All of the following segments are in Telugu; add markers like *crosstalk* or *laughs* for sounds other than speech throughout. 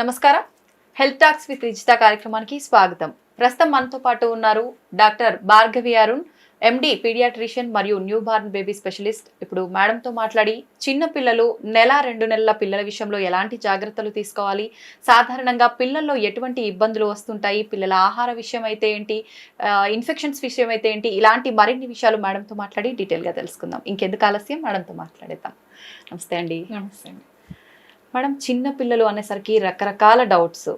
నమస్కారం. హెల్త్ టాక్స్ విత్ రిజిత కార్యక్రమానికి స్వాగతం. ప్రస్తుతం మనతో పాటు ఉన్నారు doctor Bhargavi Arun MD paediatrician మరియు న్యూ బార్న్ బేబీ స్పెషలిస్ట్. ఇప్పుడు మేడంతో మాట్లాడి చిన్న పిల్లలు నెల రెండు నెలల పిల్లల విషయంలో ఎలాంటి జాగ్రత్తలు తీసుకోవాలి? సాధారణంగా పిల్లల్లో ఎటువంటి ఇబ్బందులు వస్తుంటాయి? పిల్లల ఆహార విషయం అయితే ఏంటి ఇన్ఫెక్షన్స్ విషయం అయితే ఏంటి? ఇలాంటి మరిన్ని విషయాలు మేడంతో మాట్లాడి డీటెయిల్గా తెలుసుకుందాం. ఇంకెందుకు ఆలస్యం? మేడంతో మాట్లాడేద్దాం. నమస్తే అండి. నమస్తే అండి. మేడం చిన్న పిల్లలు అనేసరికి రకరకాల డౌట్స్.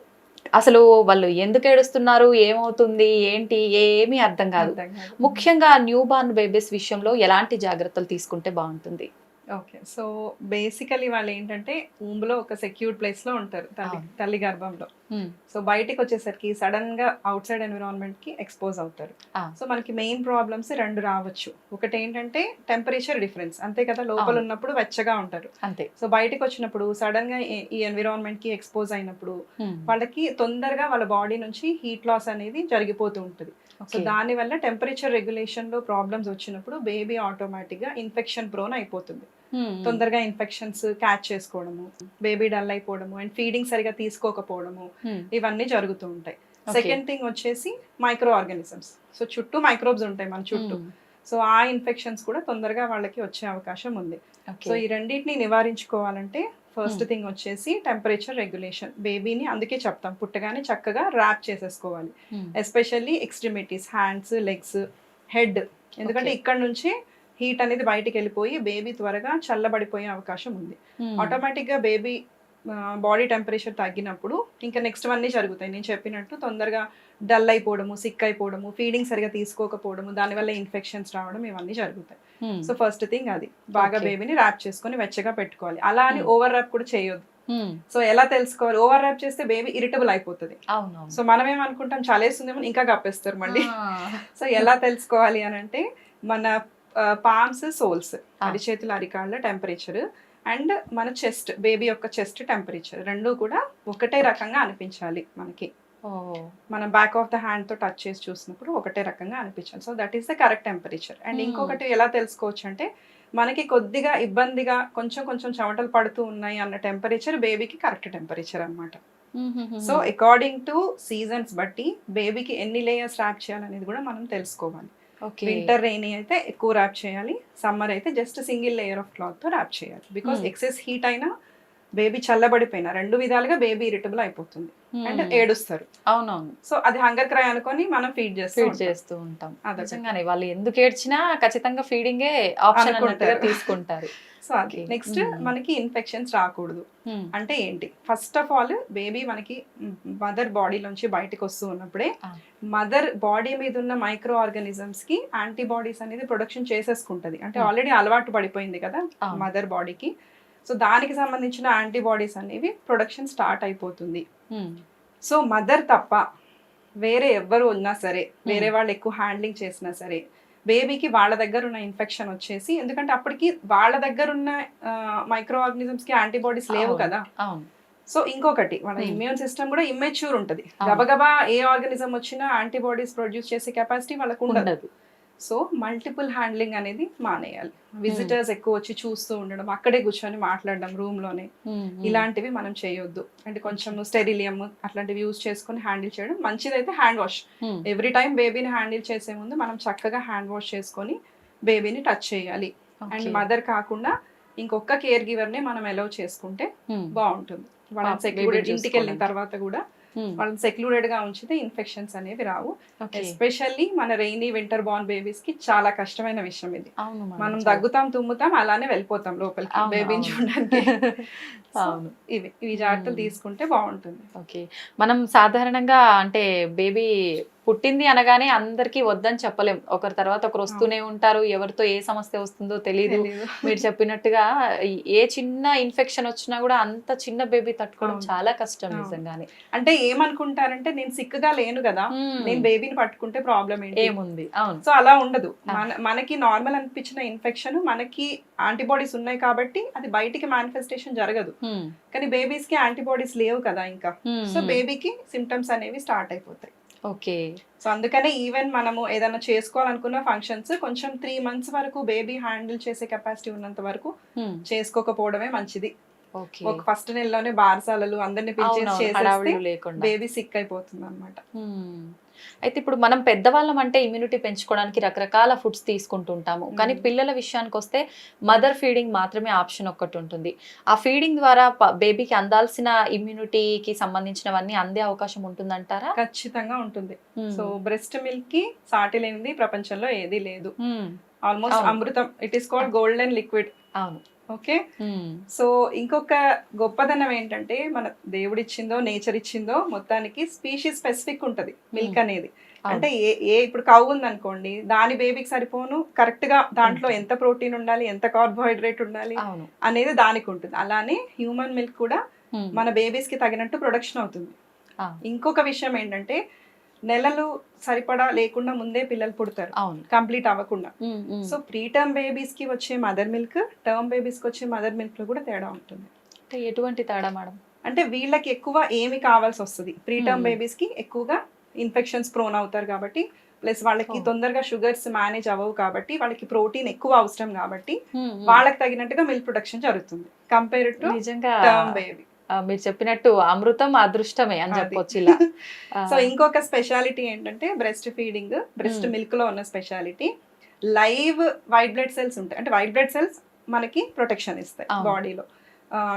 అసలు వాళ్ళు ఎందుకు ఏడుస్తున్నారు? ఏమవుతుంది? ఏంటి? ఏమీ అర్థం కాదు. అర్థం కాదు. ముఖ్యంగా న్యూ బార్న్ బేబీస్ విషయంలో ఎలాంటి జాగ్రత్తలు తీసుకుంటే బాగుంటుంది? ఓకే సో బేసికలీ వాళ్ళు ఏంటంటే ఊంబులో ఒక సెక్యూర్డ్ ప్లేస్లో ఉంటారు తల్లి. తల్లి గర్భంలో సో బయటికి వచ్చేసరికి సడన్గా అవుట్ సైడ్ ఎన్విరాన్మెంట్కి ఎక్స్పోజ్ అవుతారు. సో మనకి మెయిన్ ప్రాబ్లమ్స్ రెండు రావచ్చు ఒకటి ఏంటంటే టెంపరేచర్ డిఫరెన్స్ అంతే కదా లోపల. ఉన్నప్పుడు వెచ్చగా ఉంటారు అంతే సో బయటికి వచ్చినప్పుడు సడన్గా ఈ- ఎన్విరాన్మెంట్కి ఎక్స్పోజ్ అయినప్పుడు. వాళ్ళకి తొందరగా వాళ్ళ బాడీ నుంచి హీట్ లాస్ అనేది జరిగిపోతూ ఉంటుంది సో Okay. దాని వల్ల టెంపరేచర్ రెగ్యులేషన్లో ప్రాబ్లమ్స్ వచ్చినప్పుడు బేబీ ఆటోమేటిక్గా ఇన్ఫెక్షన్ ప్రోన్ అయిపోతుంది. తొందరగా ఇన్ఫెక్షన్స్ క్యాచ్ చేసుకోవడము బేబీ డల్ అయిపోవడము అండ్ ఫీడింగ్ సరిగా తీసుకోకపోవడము. ఇవన్నీ జరుగుతూ ఉంటాయి. సెకండ్ థింగ్ వచ్చేసి మైక్రో ఆర్గానిజమ్స్ సో చుట్టూ మైక్రోబ్స్ ఉంటాయి మన చుట్టూ. సో ఆ ఇన్ఫెక్షన్స్ కూడా తొందరగా వాళ్ళకి వచ్చే అవకాశం ఉంది. సో ఈ రెండింటిని నివారించుకోవాలంటే ఫస్ట్ థింగ్ వచ్చేసి టెంపరేచర్ రెగ్యులేషన్ బేబీని అందుకే చెప్తాం పుట్టగానే చక్కగా ర్యాప్ చేసేసుకోవాలి. Especially extremities hands legs head ఎందుకంటే. ఇక్కడ నుంచి హీట్ అనేది బయటికి వెళ్ళిపోయి బేబీ త్వరగా చల్లబడిపోయే అవకాశం ఉంది Hmm. ఆటోమేటిక్గా బేబీ బాడీ టెంపరేచర్ తగ్గినప్పుడు ఇంకా నెక్స్ట్ అన్నీ జరుగుతాయి నేను చెప్పినట్టు తొందరగా డల్ అయిపోవడము సిక్ అయిపోవడము ఫీడింగ్ సరిగా తీసుకోకపోవడము దానివల్ల ఇన్ఫెక్షన్స్ రావడం ఇవన్నీ జరుగుతాయి Hmm. సో ఫస్ట్ థింగ్ అది బాగా. బేబీని ర్యాప్ చేసుకొని వెచ్చగా పెట్టుకోవాలి అలా అని Hmm. ఓవర్ ర్యాప్ కూడా చేయొద్దు. సో ఎలా తెలుసుకోవాలి ఓవర్ ర్యాప్ చేస్తే బేబీ ఇరిటబుల్ అయిపోతుంది సో మనం ఏమనుకుంటాం చలేస్తుందేమో ఇంకా కప్పేస్తారు మళ్ళీ. సో ఎలా తెలుసుకోవాలి అని అంటే మన పామ్స్ సోల్స్ అరిచేతుల అరికాళ్ళ టెంపరేచర్ అండ్ మన చెస్ట్ బేబీ యొక్క చెస్ట్ టెంపరేచర్ రెండు కూడా ఒకటే రకంగా అనిపించాలి మనకి. మనం బ్యాక్ ఆఫ్ ద హ్యాండ్తో టచ్ చేసి చూసినప్పుడు ఒకటే రకంగా అనిపించాలి so that is the correct temperature and. ఇంకొకటి ఎలా తెలుసుకోవచ్చు అంటే మనకి కొద్దిగా ఇబ్బందిగా కొంచెం కొంచెం చెమటలు పడుతూ ఉన్నాయి అన్న టెంపరేచర్ బేబీకి కరెక్ట్ టెంపరేచర్ అన్నమాట hmm, so. According to seasons బట్టి బేబీకి ఎన్ని లేయర్స్ ర్యాప్ చేయాలనేది కూడా మనం తెలుసుకోవాలి. వింటర్ రెయినీ అయితే ఎక్కువ ర్యాప్ చేయాలి. సమ్మర్ అయితే జస్ట్ సింగిల్ లేయర్ ఆఫ్ క్లాత్తో ర్యాప్ చేయాలి. బికాస్. ఎక్సెస్ హీట్ అయినా బేబీ చల్లబడిపోయినా రెండు విధాలుగా బేబీ ఇరిటబుల్ అయిపోతుంది Hmm. అండ్ ఏడుస్తారు అవునవును సో అది హంగర్ క్రై అనుకొని మనం ఫీడ్ చేస్తూ ఫీడ్. చేస్తూ ఉంటాం. నిజంగానే వాళ్ళు ఎందుకు ఏడ్చినా ఖచ్చితంగా ఫీడింగే ఆప్షన్. తీసుకుంటారు *laughs* సో అది. Next Hmm. మనకి ఇన్ఫెక్షన్స్ రాకూడదు Hmm. అంటే ఏంటి ఫస్ట్ ఆఫ్ ఆల్ బేబీ మనకి మదర్ బాడీలోంచి బయటకు వస్తూ ఉన్నప్పుడే. మదర్ బాడీ మీద ఉన్న మైక్రో ఆర్గానిజమ్స్కి యాంటీబాడీస్ అనేది ప్రొడక్షన్ చేసేసుకుంటది అంటే. ఆల్రెడీ అలవాటు పడిపోయింది కదా. మదర్ బాడీకి సో దానికి సంబంధించిన యాంటీబాడీస్ అనేవి ప్రొడక్షన్ స్టార్ట్ అయిపోతుంది Hmm. సో మదర్ తప్ప వేరే ఎవ్వరు ఉన్నా సరే వేరే వాళ్ళు ఎక్కువ హ్యాండ్లింగ్ చేసినా సరే బేబీకి వాళ్ళ దగ్గర ఉన్న ఇన్ఫెక్షన్ వచ్చేసి ఎందుకంటే అప్పటికి వాళ్ళ దగ్గర ఉన్న మైక్రో ఆర్గానిజమ్స్కి యాంటీబాడీస్ లేవు. కదా సో ఇంకొకటి వాళ్ళ Hmm. ఇమ్యూన్ సిస్టమ్ కూడా ఇమ్మెచ్యూర్ ఉంటది. గబగబా ఏ ఆర్గానిజం వచ్చినా యాంటీబాడీస్ ప్రొడ్యూస్ చేసే కెపాసిటీ వాళ్ళకు ఉండదు సో మల్టిపుల్ హ్యాండ్లింగ్ అనేది మానేయాలి విజిటర్స్ ఎక్కువ వచ్చి చూస్తూ ఉండడం అక్కడే కూర్చొని మాట్లాడడం రూమ్లోనే Hmm, hmm. ఇలాంటివి మనం చేయొద్దు అంటే కొంచెం స్టెరిలియం అట్లాంటివి యూజ్ చేసుకొని హ్యాండిల్ చేయడం మంచిదైతే hand wash Hmm. Every time బేబీని హ్యాండిల్ చేసే ముందు మనం చక్కగా హ్యాండ్ వాష్ చేసుకొని బేబీని టచ్ చేయాలి అండ్. మదర్ కాకుండా ఇంకొక కేర్ గివర్ని మనం ఎలవ్ చేసుకుంటే Hmm. బాగుంటుంది baby ఇంటికి వెళ్ళిన. తర్వాత కూడా Hmm. వాళ్ళని సెక్లూడెడ్గా ఉంచితే ఇన్ఫెక్షన్స్ అనేవి రావు. ఎస్పెషల్లీ మన రెయినీ వింటర్ బార్న్ బేబీస్కి చాలా కష్టమైన విషయం ఇది మనం. దగ్గుతాం తుమ్ముతాం అలానే వెళ్ళిపోతాం లోపలికి అవును, బేబీని. చూడడానికి *laughs* ఇవి ఇవి జాగ్రత్తలు Hmm. తీసుకుంటే బాగుంటుంది ఓకే మనం సాధారణంగా అంటే బేబీ పుట్టింది అనగానే అందరికీ వద్దని చెప్పలేం ఒకరి తర్వాత ఒకరు వస్తూనే ఉంటారు ఎవరితో ఏ సమస్య వస్తుందో తెలియదు. మీరు చెప్పినట్టుగా ఏ చిన్న ఇన్ఫెక్షన్ వచ్చినా కూడా అంత చిన్న బేబీ తట్టుకోవడం. చాలా కష్టం. నిజంగానే అంటే ఏమనుకుంటారంటే నేను సిక్గా లేను కదా. నేను బేబీని పట్టుకుంటే ప్రాబ్లం ఏంటి ఏముంది అవును సో అలా ఉండదు. మన మనకి నార్మల్ అనిపించిన ఇన్ఫెక్షన్ మనకి యాంటీబాడీస్ ఉన్నాయి కాబట్టి అది బయటికి మేనిఫెస్టేషన్ జరగదు. కానీ బేబీస్కి యాంటీబాడీస్ లేవు కదా ఇంకా. సో బేబీకి సిమ్టమ్స్ అనేవి స్టార్ట్ అయిపోతాయి ఓకే. సో అందుకనే ఈవెన్ మనము ఏదైనా చేసుకోవాలనుకున్న ఫంక్షన్స్ కొంచెం త్రీ మంత్స్ వరకు బేబీ హ్యాండిల్ చేసే కెపాసిటీ ఉన్నంత వరకు. చేసుకోకపోవడమే మంచిది. ఓకే. ఒక ఫస్ట్ నెలలోనే బారసాలలు అందరిని పిలిచేసి బేబీ సిక్ అయిపోతుంది అనమాట. అయితే ఇప్పుడు మనం పెద్దవాళ్ళం అంటే ఇమ్యూనిటీ పెంచుకోవడానికి రకరకాల ఫుడ్స్ తీసుకుంటూ ఉంటాము కానీ. పిల్లల విషయానికి వస్తే మదర్ ఫీడింగ్ మాత్రమే ఆప్షన్ ఒక్కటి ఉంటుంది ఆ ఫీడింగ్ ద్వారా బేబీకి అందాల్సిన ఇమ్యూనిటీకి సంబంధించినవన్నీ అందే అవకాశం ఉంటుందంటారా ఖచ్చితంగా ఉంటుంది. సో బ్రెస్ట్ మిల్క్కి సాటి లేనిది ప్రపంచంలో ఏది లేదు. Almost. Amrutham it is called golden liquid అవును ఓకే. సో ఇంకొక గొప్పదనం ఏంటంటే మన దేవుడు ఇచ్చిందో నేచర్ ఇచ్చిందో మొత్తానికి స్పీషీస్ స్పెసిఫిక్ ఉంటది మిల్క్. అనేది. అంటే ఏ ఏ ఇప్పుడు కవ్ ఉంది అనుకోండి దాని బేబీకి సరిపోను కరెక్ట్గా దాంట్లో. ఎంత ప్రోటీన్ ఉండాలి ఎంత కార్బోహైడ్రేట్ ఉండాలి అనేది దానికి ఉంటుంది అలానే హ్యూమన్ మిల్క్ కూడా. మన బేబీస్కి తగినట్టు ప్రొడక్షన్ అవుతుంది. ఇంకొక విషయం ఏంటంటే నెలలు సరిపడా లేకుండా ముందే పిల్లలు పుడతారు కంప్లీట్ అవ్వకుండా. సో ప్రీ టర్మ్ బేబీస్కి వచ్చే మదర్ మిల్క్ టర్మ్ బేబీస్కి వచ్చే మదర్ మిల్క్లో కూడా తేడా ఉంటుంది అంటే ఎటువంటి తేడా మేడం అంటే వీళ్ళకి ఎక్కువ ఏమి కావాల్సి వస్తుంది ప్రీ టర్మ్. బేబీస్కి ఎక్కువగా ఇన్ఫెక్షన్స్ ప్రోన్ అవుతారు కాబట్టి ప్లస్ వాళ్ళకి. తొందరగా షుగర్స్ మేనేజ్ అవ్వవు కాబట్టి వాళ్ళకి ప్రోటీన్ ఎక్కువ అవసరం కాబట్టి. వాళ్ళకి తగినట్టుగా మిల్క్ ప్రొడక్షన్ జరుగుతుంది కంపేర్ టు నిజంగా టర్మ్ బేబీ మీరు చెప్పినట్టు అమృతం అదృష్టమే అని. చెప్పొచ్చు ఇలా *laughs* సో ఇంకొక స్పెషాలిటీ ఏంటంటే బ్రెస్ట్ ఫీడింగ్ బ్రెస్ట్. మిల్క్లో ఉన్న speciality live white blood cells ఉంటాయి అంటే వైట్ బ్లడ్ సెల్స్ మనకి ప్రొటెక్షన్ ఇస్తాయి. బాడీలో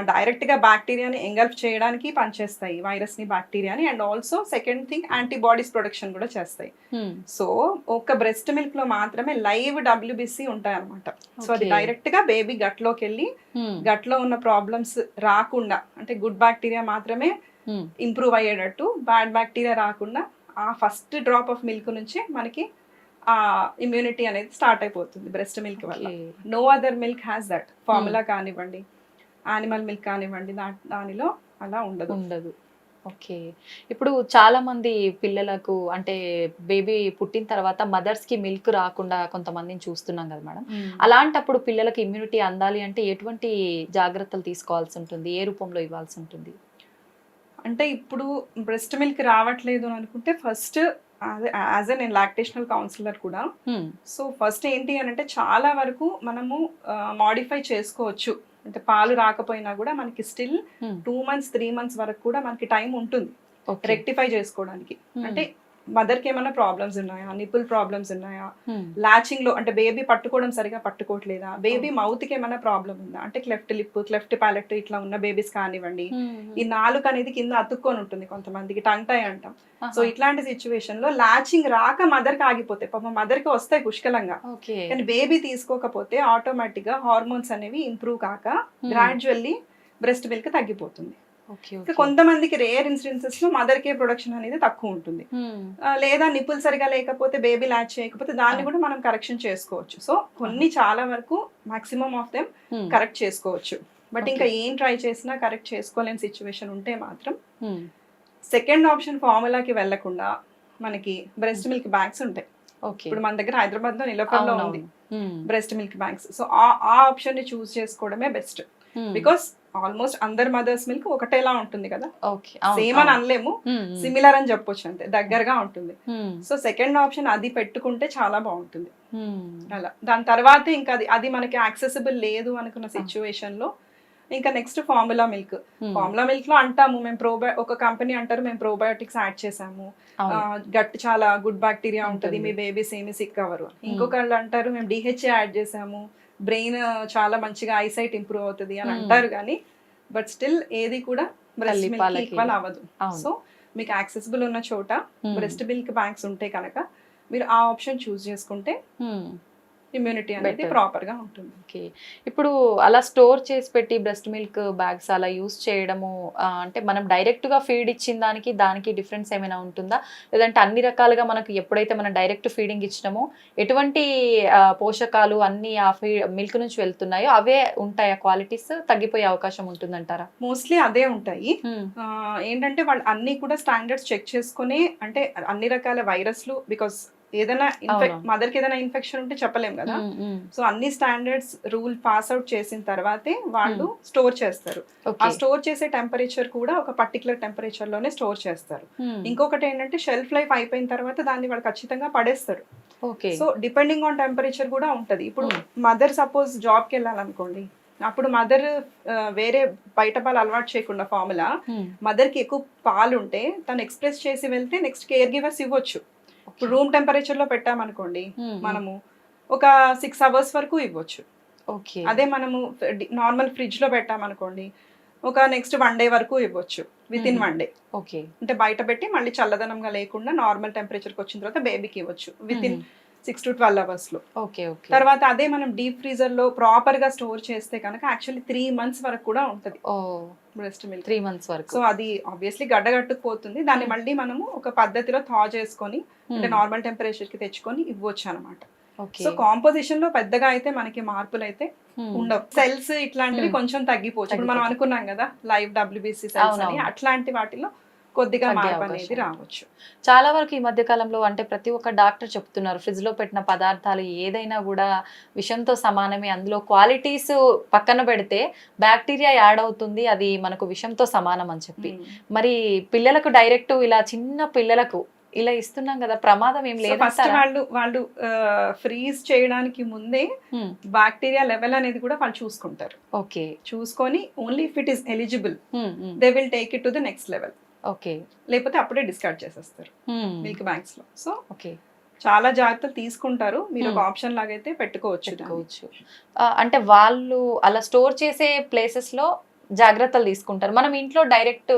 డైరెక్ట్గా బ్యాక్టీరియాని ఎంగల్ఫ్ చేయడానికి పనిచేస్తాయి వైరస్ని బ్యాక్టీరియాని and also second thing antibodies production కూడా చేస్తాయి. సో ఒక బ్రెస్ట్ మిల్క్లో మాత్రమే లైవ్ డబ్ల్యూబిసి ఉంటాయి అనమాట సో అది Okay. డైరెక్ట్గా బేబీ గట్లోకి వెళ్ళి. గట్లో ఉన్న ప్రాబ్లమ్స్ రాకుండా అంటే గుడ్ బ్యాక్టీరియా మాత్రమే. ఇంప్రూవ్ అయ్యేటట్టు బ్యాడ్ బ్యాక్టీరియా రాకుండా ఆ ఫస్ట్ డ్రాప్ ఆఫ్ మిల్క్ నుంచే మనకి ఆ ఇమ్యూనిటీ అనేది స్టార్ట్ అయిపోతుంది బ్రెస్ట్ మిల్క్ వల్ల. No other milk has that formula కానివ్వండి యానిమల్ మిల్క్ కానివ్వండి దా దానిలో అలా ఉండదు. ఉండదు. ఓకే. ఇప్పుడు చాలా మంది పిల్లలకు అంటే బేబీ పుట్టిన తర్వాత మదర్స్కి మిల్క్ రాకుండా కొంతమందిని చూస్తున్నాం కదా మేడం. అలాంటప్పుడు పిల్లలకి ఇమ్యూనిటీ అందాలి అంటే ఎటువంటి జాగ్రత్తలు తీసుకోవాల్సి ఉంటుంది? ఏ రూపంలో ఇవ్వాల్సి ఉంటుంది? అంటే ఇప్పుడు బ్రెస్ట్ మిల్క్ రావట్లేదు అని అనుకుంటే ఫస్ట్ యాజ్ ఎ నేను లాక్టేషనల్ కౌన్సిలర్ కూడా. సో ఫస్ట్ ఏంటి అని అంటే చాలా వరకు మనము మాడిఫై చేసుకోవచ్చు. అంటే పాలు రాకపోయినా కూడా మనకి స్టిల్ హ్మ్. టూ మంత్స్ త్రీ మంత్స్ వరకు కూడా మనకి టైం ఉంటుంది. రెక్టిఫై చేసుకోవడానికి హ్మ్. అంటే మదర్కి ఏమైనా ప్రాబ్లమ్స్ ఉన్నాయా నిపుల్ ప్రాబ్లమ్స్ ఉన్నాయా. లాచింగ్లో అంటే బేబీ పట్టుకోవడం సరిగా పట్టుకోవట్లేదా బేబీ మౌత్కి ఏమైనా ప్రాబ్లం ఉందా అంటే క్లెఫ్ట్ లిప్ క్లెఫ్ట్ ప్యాలెట్ ఇట్లా ఉన్న బేబీస్ కానివ్వండి. ఈ నాలుగు అనేది కింద అతుక్కొని ఉంటుంది కొంతమందికి టంగ్ టై అంటాం. సో ఇట్లాంటి సిచ్యువేషన్లో లాచింగ్ రాక మదర్కి ఆగిపోతాయి పాపం మదర్కి వస్తాయి పుష్కలంగా కానీ బేబీ తీసుకోకపోతే ఆటోమేటిక్గా హార్మోన్స్ అనేవి ఇంప్రూవ్ కాక. గ్రాడ్యువల్లీ బ్రెస్ట్ మిల్క్ తగ్గిపోతుంది. కొంతమందికి రేర్ ఇన్సిడెన్సెస్లో మదర్ కే ప్రొడక్షన్ అనేది తక్కువ ఉంటుంది. ఆ, లేదా నిప్పులు సరిగా లేకపోతే బేబీ ల్యాచ్ చేయకపోతే దాన్ని Ah. కూడా మనం కరెక్షన్ చేసుకోవచ్చు సో కొన్ని చాలా వరకు మాక్సిమం ఆఫ్ దెమ్. కరెక్ట్ చేసుకోవచ్చు బట్ ఇంకా. ఏం ట్రై చేసినా కరెక్ట్ చేసుకోలేని సిచ్యువేషన్ ఉంటే మాత్రం. సెకండ్ ఆప్షన్ ఫార్ములాకి వెళ్ళకుండా మనకి బ్రెస్ట్ మిల్క్ బ్యాగ్స్ ఉంటాయి ఓకే ఇప్పుడు మన దగ్గర హైదరాబాద్లో నిలకడలో ఉంది. బ్రెస్ట్ మిల్క్ బ్యాంక్స్ సో ఆ ఆ ఆప్షన్ని చూస్ చేసుకోవడమే బెస్ట్. బికాస్ ఆల్మోస్ట్ అందర్ మదర్స్ మిల్క్ ఒకటేలా ఉంటుంది కదా సేమ్ అని. అనలేము హ్మ్. హ్మ్. సిమిలర్ అని చెప్పొచ్చు అంతే దగ్గరగా ఉంటుంది. సో సెకండ్ ఆప్షన్ అది పెట్టుకుంటే చాలా బాగుంటుంది హ్మ్. అలా దాని తర్వాత ఇంకా అది అది మనకి యాక్సెసిబుల్ లేదు అనుకున్న సిచ్యువేషన్లో ఇంకా నెక్స్ట్ ఫార్ములా మిల్క్. ఫార్ములా మిల్క్లో అంటాము మేము ప్రోబయో ఒక కంపెనీ అంటారు మేము ప్రోబయోటిక్స్ యాడ్ చేసాము గట్ చాలా గుడ్ బ్యాక్టీరియా ఉంటుంది ఉంటుంది. మీ బేబీస్ ఏమి సిక్ అవ్వరు ఇంకొకళ్ళు అంటారు మేము డిహెచ్ఏ యాడ్ చేసాము బ్రెయిన్ చాలా మంచిగా ఐసైట్ ఇంప్రూవ్ అవుతుంది అని. అంటారు కానీ బట్ స్టిల్ ఏది కూడా బ్రెస్ట్ మిల్క్. ఈక్వల్ అవ్వదు. సో మీకు యాక్సెసిబుల్ ఉన్న చోట. బ్రెస్ట్ మిల్క్ బ్యాంక్స్ ఉంటే కనుక మీరు ఆ ఆప్షన్ చూస్ చేసుకుంటే. ఇమ్యూనిటీ అనేది. ప్రాపర్గా ఉంటుంది. ఓకే ఇప్పుడు అలా స్టోర్ చేసి పెట్టి బ్రెస్ట్ మిల్క్ బ్యాగ్స్ అలా యూస్ చేయడము ఆ, అంటే మనం డైరెక్ట్గా ఫీడ్ ఇచ్చిన దానికి దానికి డిఫరెన్స్ ఏమైనా ఉంటుందా? లేదంటే అన్ని రకాలుగా మనకు ఎప్పుడైతే మనం డైరెక్ట్ ఫీడింగ్ ఇచ్చినామో ఎటువంటి ఆ, పోషకాలు అన్ని ఆ ఫీ మిల్క్ నుంచి వెళ్తున్నాయో అవే ఉంటాయా? క్వాలిటీస్ తగ్గిపోయే అవకాశం ఉంటుందంటారా? మోస్ట్లీ అదే ఉంటాయి. ఆ, ఏంటంటే వాళ్ళు అన్ని కూడా స్టాండర్డ్స్ చెక్ చేసుకుని అంటే అన్ని రకాల వైరస్లు బికాస్ ఏదైనా ఇన్ఫెక్ట్ అవును. మదర్కి ఏదైనా ఇన్ఫెక్షన్ ఉంటే చెప్పలేం కదా. సో అన్ని స్టాండర్డ్స్ రూల్ పాస్ అవుట్ చేసిన తర్వాతే వాళ్ళు స్టోర్ చేస్తారు. ఆ స్టోర్ చేసే టెంపరేచర్ కూడా ఒక పర్టికులర్ టెంపరేచర్లోనే స్టోర్ చేస్తారు. ఇంకొకటి ఏంటంటే షెల్ఫ్ లైఫ్ అయిపోయిన తర్వాత దాన్ని వాళ్ళు ఖచ్చితంగా పడేస్తారు. సో డిపెండింగ్ ఆన్ టెంపరేచర్ కూడా ఉంటది. ఇప్పుడు. మదర్ సపోజ్ జాబ్కి వెళ్ళాలనుకోండి. అప్పుడు మదర్ వేరే బయట పాలు అలవాటు చేయకుండా ఫార్ములా మదర్కి ఎక్కువ పాలు ఉంటే తను ఎక్స్ప్రెస్ చేసి వెళ్తే నెక్స్ట్ కేర్ గివర్స్ ఇవ్వచ్చు. ఇప్పుడు రూమ్ టెంపరేచర్లో పెట్టామనుకోండి మనము ఒక సిక్స్ అవర్స్ వరకు ఇవ్వచ్చు. ఓకే అదే మనము నార్మల్ ఫ్రిడ్జ్లో పెట్టామనుకోండి ఒక నెక్స్ట్ వన్ డే వరకు ఇవ్వచ్చు within Hmm. One day okay అంటే బయట పెట్టి మళ్ళీ చల్లదనంగా లేకుండా నార్మల్ టెంపరేచర్కి వచ్చిన తర్వాత బేబీకి ఇవ్వచ్చు within six to twelve అవర్స్లో ఓకే ఓకే తర్వాత అదే మనం డీప్ ఫ్రీజర్లో ప్రాపర్గా స్టోర్ చేస్తే కనుక యాక్చువల్లీ త్రీ మంత్స్ వరకు కూడా ఉంటది బ్రెస్ట్ మిల్క్ త్రీ మంత్స్ వరకు సో అది ఆబ్వియస్లీ గడ్డగట్టుకుపోతుంది దాన్ని Hmm. మళ్ళీ మనము ఒక పద్ధతిలో థా చేసుకొని అంటే Hmm. నార్మల్ టెంపరేచర్కి తెచ్చుకొని ఇవ్వచ్చు అనమాట సో కాంపోజిషన్లో పెద్దగా అయితే మనకి మార్పులు అయితే Hmm. ఉండవు సెల్స్ ఇట్లాంటివి. కొంచెం తగ్గిపోవచ్చు ఇప్పుడు మనం. అనుకున్నాం కదా లైవ్ డబ్ల్యూబీసీ సెల్స్ అని. అట్లాంటి వాటిలో కొద్దిగా మార్పు అనేది రావచ్చు. చాలా వరకు ఈ మధ్య కాలంలో అంటే ప్రతి ఒక్క డాక్టర్ చెప్తున్నారు ఫ్రిడ్జ్లో పెట్టిన పదార్థాలు ఏదైనా కూడా విషంతో సమానమే అందులో క్వాలిటీస్ పక్కన పెడితే బ్యాక్టీరియా యాడ్ అవుతుంది అది మనకు విషంతో సమానం అని చెప్పి. మరి పిల్లలకు డైరెక్ట్ ఇలా చిన్న పిల్లలకు ఇలా ఇస్తున్నాం కదా ప్రమాదం ఏం సో ఫస్ట్ లేదు వాళ్ళు వాళ్ళు ఫ్రీజ్ చేయడానికి ముందే బాక్టీరియా లెవెల్ అనేది కూడా వాళ్ళు చూసుకుంటారు. ఓకే. చూసుకొని only if it is eligible they will take it to the next level. Okay. లేకపోతే అప్పుడే డిస్కార్డ్ చేసేస్తారు. మిల్క్ బ్యాంక్స్లో. So okay. చాలా జాగ్రత్తలు తీసుకుంటారు. మీరు ఒక Hmm. ఆప్షన్ లాగైతే పెట్టుకోవచ్చు. పెట్టుకోవచ్చు. అంటే వాళ్ళు అలా స్టోర్ చేసే ప్లేసెస్లో జాగ్రత్తలు తీసుకుంటారు. మనం ఇంట్లో డైరెక్ట్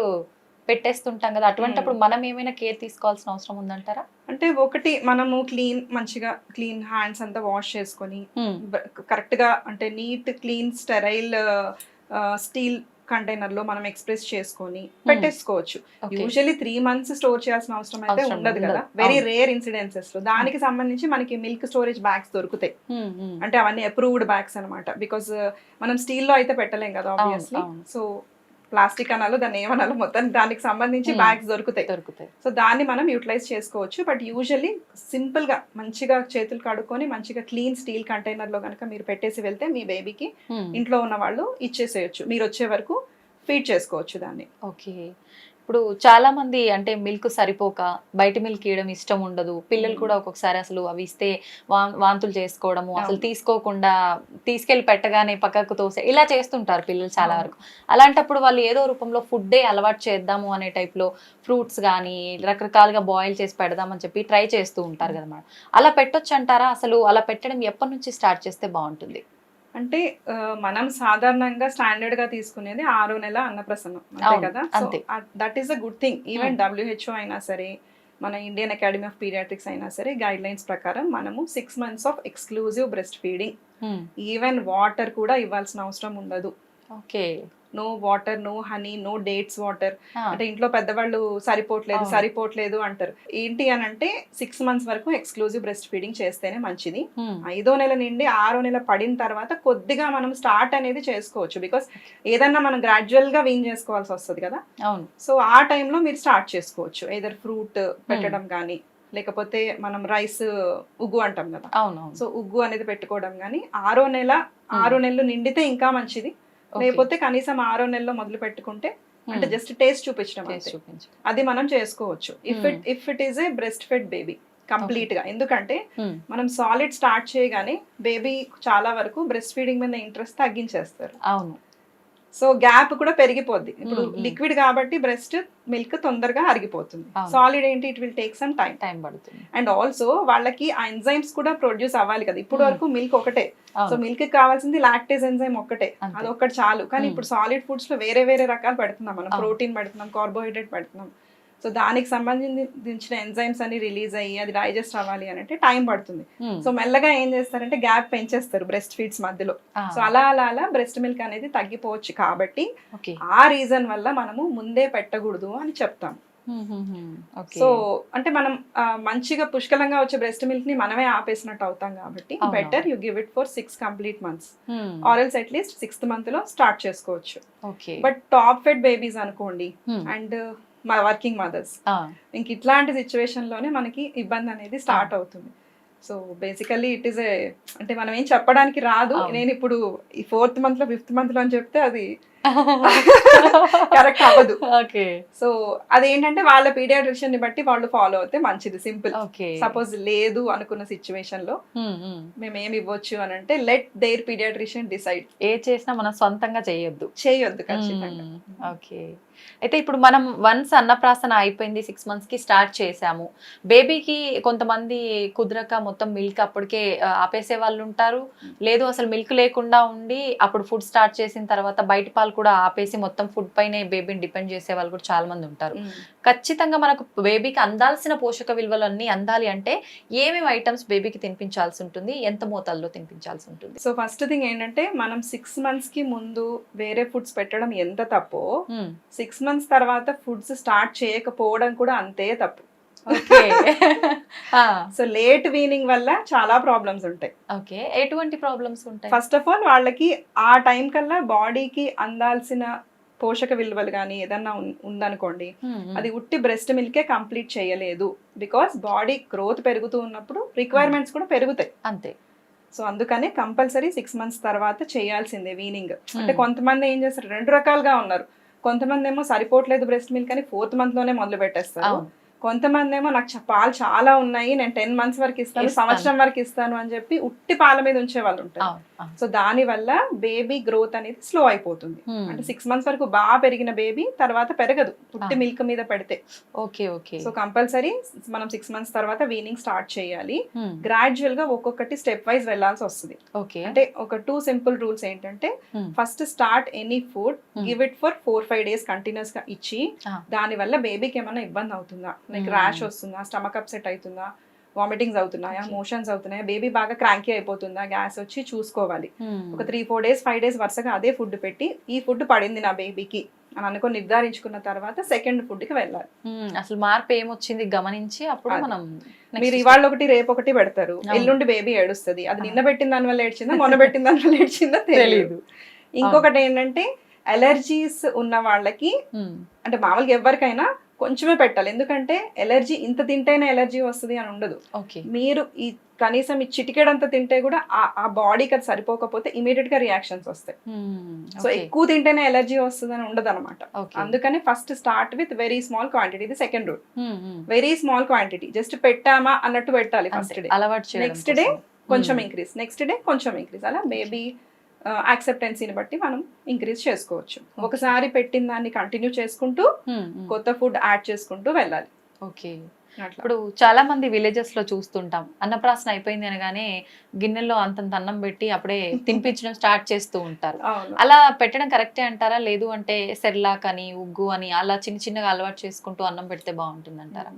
పెట్టేస్తుంటాం కదా అటువంటిప్పుడు మనం ఏమైనా కేర్ తీసుకోవాల్సిన అవసరం ఉందంటారా? అంటే ఒకటి మనము క్లీన్ మంచిగా క్లీన్ హ్యాండ్స్ అంతా వాష్ చేసుకొని కరెక్ట్గా అంటే నీట్ క్లీన్ స్టెరైల్ స్టీల్ కంటైనర్లో మనం ఎక్స్ప్రెస్ చేసుకొని పెట్టేసుకోవచ్చు Okay. Usually three months store చేయాల్సిన అవసరం అయితే ఉండదు కదా. వెరీ. రేర్ ఇన్సిడెన్సెస్లో దానికి సంబంధించి మనకి మిల్క్ స్టోరేజ్ బ్యాగ్స్ దొరుకుతాయి ఉమ్. అంటే అవన్నీ అప్రూవ్డ్ బ్యాగ్స్ అన్నమాట బికాస్ మనం స్టీల్లో అయితే పెట్టలేం కదా ఆబ్వియస్లీ. సో ప్లాస్టిక్ అనాలో దాన్ని ఏమనాలో మొత్తం దానికి సంబంధించి. బ్యాగ్స్ దొరుకుతాయి. దొరుకుతాయి. సో దాన్ని మనం యూటిలైజ్ చేసుకోవచ్చు. బట్ యూజువల్లీ సింపుల్గా మంచిగా చేతులు కడుక్కొని మంచిగా క్లీన్ స్టీల్ కంటైనర్లో కనుక మీరు పెట్టేసి వెళ్తే మీ బేబీకి ఇంట్లో ఉన్న వాళ్ళు ఇచ్చేసేయచ్చు. మీరు వచ్చే వరకు ఫీడ్ చేసుకోవచ్చు దాన్ని. ఓకే ఇప్పుడు చాలా మంది అంటే మిల్క్ సరిపోక బయట మిల్క్ ఇవ్వడం ఇష్టం ఉండదు పిల్లలు. కూడా ఒక్కొక్కసారి అసలు అవి ఇస్తే వా- వాంతులు చేసుకోవడము అసలు. తీసుకోకుండా తీసుకెళ్ళి పెట్టగానే పక్కకు తోసే ఇలా చేస్తుంటారు పిల్లలు చాలా. వరకు అలాంటప్పుడు వాళ్ళు ఏదో రూపంలో ఫుడ్డే అలవాటు చేద్దాము అనే type లో ఫ్రూట్స్ కానీ రకరకాలుగా బాయిల్ చేసి పెడదామని చెప్పి ట్రై చేస్తూ ఉంటారు కదా మేడం అలా పెట్టొచ్చు అంటారా అసలు అలా పెట్టడం ఎప్పటి నుంచి స్టార్ట్ చేస్తే బాగుంటుంది అంటే మనం సాధారణంగా స్టాండర్డ్గా తీసుకునేది ఆరో నెల అన్నప్రసన్నం. అంతే కదా. That is a good thing. Even. WHO అయినా సరే మన ఇండియన్ అకాడమీ ఆఫ్ పీడియాట్రిక్స్ అయినా సరే గైడ్ లైన్స్ ప్రకారం మనము six months of exclusive breast feeding. Even water కూడా ఇవ్వాల్సిన అవసరం ఉండదు. Okay. No water no honey no dates water. అంటే ఇంట్లో పెద్దవాళ్ళు సరిపోవట్లేదు. సరిపోవట్లేదు అంటారు. ఏంటి అని అంటే సిక్స్ మంత్స్ వరకు ఎక్స్క్లూజివ్ బ్రెస్ట్ ఫీడింగ్ చేస్తేనే మంచిది. ఐదో నెల నుండి ఆరో నెల పడిన తర్వాత కొద్దిగా మనం స్టార్ట్ అనేది చేసుకోవచ్చు. బికాస్ ఏదన్నా మనం గ్రాడ్యువల్గా వీన్ చేసుకోవాల్సి వస్తుంది కదా. అవును. సో ఆ టైంలో మీరు స్టార్ట్ చేసుకోవచ్చు. ఏదర్ ఫ్రూట్ పెట్టడం కానీ లేకపోతే మనం రైస్ ఉగ్గు అంటాం కదా. అవును అవును సో ఉగ్గు అనేది పెట్టుకోవడం కానీ ఆరో నెల ఆరో నెలలు నిండితే ఇంకా మంచిది. లేకపోతే కనీసం ఆరో నెలలో మొదలు పెట్టుకుంటే అంటే జస్ట్ టేస్ట్ చూపించడం అది మనం చేసుకోవచ్చు. If Hmm. It if it is a breast fed baby కంప్లీట్గా ఎందుకంటే ఉమ్, మనం సాలిడ్ స్టార్ట్ చేయగానే బేబీ చాలా వరకు బ్రెస్ట్ ఫీడింగ్ మీద ఇంట్రెస్ట్ తగ్గించేస్తారు. అవును. సో గ్యాప్ కూడా పెరిగిపోద్ది ఇప్పుడు. లిక్విడ్ కాబట్టి బ్రెస్ట్ మిల్క్ తొందరగా అరిగిపోతుంది. సాలిడ్ ఏంటి it will take some time time పడుతుంది అండ్ ఆల్సో వాళ్ళకి ఆ ఎంజైమ్స్ కూడా ప్రొడ్యూస్ అవ్వాలి కదా ఇప్పుడు. వరకు మిల్క్ ఒకటే సో మిల్క్ కావాల్సింది లాక్టేజ్ ఎంజైమ్ ఒక్కటే అంతే. అది ఒక్కటి చాలు కానీ. ఇప్పుడు సాలిడ్ ఫుడ్స్లో వేరే వేరే రకాలు పెడుతున్నాం మనం. ప్రోటీన్ పెడుతున్నాం కార్బోహైడ్రేట్ పెడుతున్నాం సో దానికి సంబంధించిన ఎంజైమ్స్ అన్ని రిలీజ్ అయ్యి అది డైజెస్ట్ అవ్వాలి అని అంటే టైం పడుతుంది. ఉమ్, సో మెల్లగా ఏం చేస్తారంటే గ్యాప్ పెంచేస్తారు బ్రెస్ట్ ఫీడ్స్ మధ్యలో. సో అలా అలా అలా బ్రెస్ట్ మిల్క్ అనేది తగ్గిపోవచ్చు కాబట్టి ఆ రీజన్ వల్ల మనము ముందే పెట్టకూడదు అని చెప్తాం సో అంటే మనం మంచిగా పుష్కలంగా వచ్చే బ్రెస్ట్ మిల్క్ని మనమే ఆపేసినట్టు అవుతాం కాబట్టి. Better you give it for six complete months. Orals at least sixth మంత్లో స్టార్ట్ చేసుకోవచ్చు. బట్ టాప్ ఫెడ్ బేబీస్ అనుకోండి ఉమ్, అండ్ మా వర్కింగ్ మదర్స్. ఇంక ఇట్లాంటి సిచ్యువేషన్లోనే మనకి ఇబ్బంది అనేది స్టార్ట్ అవుతుంది. So basically it is a అంటే మనం ఏం చెప్పడానికి రాదు. నేను ఇప్పుడు ఈ ఫోర్త్ మంత్లో ఫిఫ్త్ మంత్లో అని చెప్తే అది *laughs* కరెక్ట్ అవ్వదు. ఓకే. సో అదేంటంటే వాళ్ళ పీడియాట్రిషియన్ని బట్టి వాళ్ళు ఫాలో అవుతే మంచిది సింపుల్ ఓకే. సపోజ్ లేదు అనుకున్న సిచ్యువేషన్లో మేము ఏమి ఇవ్వచ్చు అని అంటే లెట్ దేర్ పీడియాట్రిషియన్ డిసైడ్ ఏ చేసినా మనం సొంతంగా చేయొద్దు. చేయొద్దు ఖచ్చితంగా. ఓకే. అయితే ఇప్పుడు మనం వన్స్ అన్నప్రాసన అయిపోయింది సిక్స్ మంత్స్కి స్టార్ట్ చేసాము బేబీకి కొంతమంది కుదరక మొత్తం మిల్క్ అప్పటికే ఆపేసే వాళ్ళు ఉంటారు లేదు అసలు మిల్క్ లేకుండా ఉండి అప్పుడు ఫుడ్ స్టార్ట్ చేసిన తర్వాత బయట పాలు కూడా ఆపేసి మొత్తం ఫుడ్ పైనే బేబీని డిపెండ్ చేసే వాళ్ళు కూడా చాలా మంది ఉంటారు. ఖచ్చితంగా మనకు బేబీకి అందాల్సిన పోషక విలువలు అన్ని అందాలి అంటే ఏమేమి ఐటమ్స్ బేబీకి తినిపించాల్సి ఉంటుంది ఎంత మోతాదులో తినిపించాల్సి ఉంటుంది సో ఫస్ట్ థింగ్ ఏంటంటే మనం సిక్స్ మంత్స్కి ముందు వేరే ఫుడ్స్ పెట్టడం ఎంత తప్పో మ్మ్. సిక్స్ మంత్స్ తర్వాత ఫుడ్స్ స్టార్ట్ చేయకపోవడం కూడా అంతే తప్పు. *laughs* సో లేట్ వీనింగ్ వల్ల చాలా ప్రాబ్లమ్స్ ఉంటాయి. ఓకే. ఎటువంటి ప్రాబ్లమ్స్ ఉంటాయి? ఫస్ట్ ఆఫ్ ఆల్ వాళ్ళకి ఆ టైం కల్లా బాడీకి అందాల్సిన పోషక విలువలు కానీ ఏదన్నా ఉందనుకోండి. అది ఉట్టి బ్రెస్ట్ మిల్కే కంప్లీట్ చేయలేదు. బికాస్ బాడీ గ్రోత్ పెరుగుతూ ఉన్నప్పుడు రిక్వైర్మెంట్స్ కూడా పెరుగుతాయి. అంతే. సో అందుకనే కంపల్సరీ సిక్స్ మంత్స్ తర్వాత చేయాల్సిందే వీనింగ్. అంటే. కొంతమంది ఏం చేస్తారు? రెండు రకాలుగా ఉన్నారు. కొంతమంది ఏమో సరిపోవట్లేదు బ్రెస్ట్ మిల్క్ అని ఫోర్త్ మంత్లోనే మొదలు పెట్టేస్తారు కొంతమంది ఏమో నాకు పాలు చాలా ఉన్నాయి నేను టెన్ మంత్స్ వరకు ఇస్తాను. సంవత్సరం వరకు ఇస్తాను అని చెప్పి ఉట్టి పాల మీద ఉంచే వాళ్ళు ఉంటారు. సో దాని వల్ల బేబీ గ్రోత్ అనేది స్లో అయిపోతుంది. అంటే సిక్స్ మంత్స్ వరకు బాగా పెరిగిన బేబీ తర్వాత పెరగదు ఉట్టి. మిల్క్ మీద పెడితే ఓకే ఓకే సో కంపల్సరీ మనం సిక్స్ మంత్స్ తర్వాత వీనింగ్ స్టార్ట్ చేయాలి. గ్రాడ్యువల్గా ఒక్కొక్కటి స్టెప్ వైజ్ వెళ్ళాల్సి వస్తుంది ఓకే అంటే ఒక టూ సింపుల్ రూల్స్ ఏంటంటే. First start any food. Give it for four five days కంటిన్యూస్గా ఇచ్చి. దాని వల్ల బేబీకి ఏమైనా ఇబ్బంది అవుతుందా లైక్. ర్యాష్ వస్తుందా స్టమక్ అప్సెట్ అవుతుందా వామిటింగ్స్ అవుతున్నాయా. మోషన్స్ అవుతున్నాయా బేబీ బాగా క్రాంకీ అయిపోతుందా గ్యాస్ వచ్చి చూసుకోవాలి. ఒక three four days five days వరుసగా అదే ఫుడ్ పెట్టి ఈ ఫుడ్ పడింది నా బేబీకి అని అనుకుని నిర్ధారించుకున్న తర్వాత సెకండ్ ఫుడ్కి వెళ్ళాలి. అసలు మార్పు ఏమొచ్చింది గమనించి అప్పుడు. మనం మీరు. ఇవాళ ఒకటి రేపు ఒకటి పెడతారు. ఎల్లుండి బేబీ ఏడుస్తుంది అది. నిన్న పెట్టిన దాని వల్ల ఏడ్చిందా మొన్న పెట్టిన దాని వల్ల ఏడ్చిందా *laughs* తెలియదు ఇంకొకటి ఏంటంటే అలర్జీస్ ఉన్న వాళ్ళకి. అంటే మామూలుగా ఎవరికైనా కొంచెమే పెట్టాలి ఎందుకంటే ఎలర్జీ ఇంత తింటేనే ఎలర్జీ వస్తుంది అని ఉండదు ఓకే మీరు ఈ కనీసం ఈ చిటికెడంత తింటే కూడా ఆ- బాడీకి అది సరిపోకపోతే ఇమీడియట్గా రియాక్షన్స్ వస్తాయి మ్మ్. సో. ఎక్కువ తింటేనే ఎలర్జీ వస్తుంది అని ఉండదు అనమాట. అందుకని first start with very small quantity ఇది second rule. Very small quantity just పెట్టామా అన్నట్టు పెట్టాలి ఫస్ట్. Day next day. కొంచెం మ్మ్. ఇంక్రీజ్ నెక్స్ట్ డే కొంచెం ఇంక్రీజ్ అలా బేబీ యాక్సెప్టెన్సీని బట్టి మనం ఇంక్రీజ్ చేసుకోవచ్చు. ఒకసారి పెట్టిన దాన్ని కంటిన్యూ చేసుకుంటూ మ్మ్. మ్మ్. కొత్త ఫుడ్ యాడ్ చేసుకుంటూ వెళ్ళాలి. ఓకే ఇప్పుడు చాలా మంది విలేజెస్లో చూస్తుంటాం. అన్నప్రాసన అయిపోయింది అనగానే గిన్నెల్లో అంతంత అన్నం పెట్టి అప్పుడే *laughs* తినిపించడం స్టార్ట్ చేస్తూ ఉంటారు. అలా పెట్టడం కరెక్టే అంటారా? లేదు అంటే సెర్లాక్ అని ఉగ్గు అని అలా చిన్న చిన్నగా అలవాటు చేసుకుంటూ అన్నం పెడితే బాగుంటుంది అంటారా?